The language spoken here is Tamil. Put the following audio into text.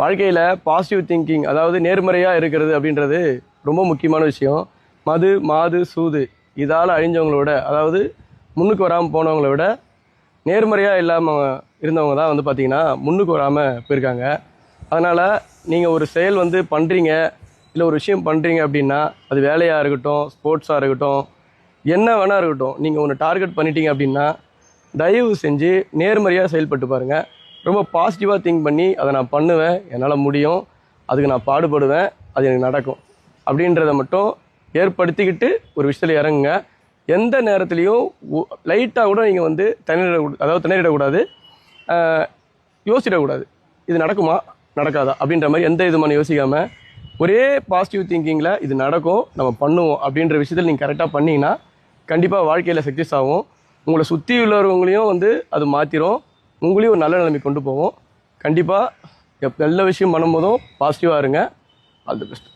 வாழ்க்கையில் பாசிட்டிவ் திங்கிங் அதாவது நேர்மறையாக இருக்கிறது அப்படின்றது ரொம்ப முக்கியமான விஷயம். மது மாது சூது இதால் அழிஞ்சவங்களோட அதாவது முன்னுக்கு வராமல் போனவங்கள விட நேர்மறையாக இல்லாமல் இருந்தவங்க தான் வந்து பார்த்திங்கன்னா முன்னுக்கு வராமல் போயிருக்காங்க. அதனால் நீங்கள் ஒரு செயல் வந்து பண்ணுறீங்க இல்லை ஒரு விஷயம் பண்ணுறீங்க அப்படின்னா அது வேலையாக இருக்கட்டும் ஸ்போர்ட்ஸாக இருக்கட்டும் என்ன வேணா இருக்கட்டும் நீங்கள் ஒன்று டார்கெட் பண்ணிட்டீங்க அப்படின்னா தயவு செஞ்சு நேர்மறையாக செயல்பட்டு பாருங்கள் ரொம்ப பாசிட்டிவாக திங்க் பண்ணி அதை நான் பண்ணுவேன். என்னால் முடியும். அதுக்கு நான் பாடுபடுவேன். அது எனக்கு நடக்கும். அப்படின்றத மட்டும் ஏற்படுத்திக்கிட்டு ஒரு விஷயத்தில் இறங்குங்க. எந்த நேரத்துலையும் லைட்டாக கூட நீங்கள் வந்து தண்ணீரிட அதாவது தண்ணீரிடக்கூடாது ஆஹ், யோசிச்சிடக்கூடாது இது நடக்குமா? நடக்காதா? அப்படின்ற மாதிரி எந்த விதமான யோசிக்காமல் ஒரே பாசிட்டிவ் திங்கிங்கில் இது நடக்கும் நம்ம பண்ணுவோம் அப்படின்ற விஷயத்தில் நீங்கள் கரெக்டாக பண்ணிங்கன்னா கண்டிப்பாக வாழ்க்கையில் சக்ஸஸ் ஆகும். உங்களை சுற்றி உள்ளவங்களையும் வந்து அது மாற்றிரும் உங்களையும் ஒரு நல்ல நிலைமை கொண்டு போவோம். கண்டிப்பாக எப் நல்ல விஷயம் பண்ணும்போதும் பாசிட்டிவாக இருங்க. All the best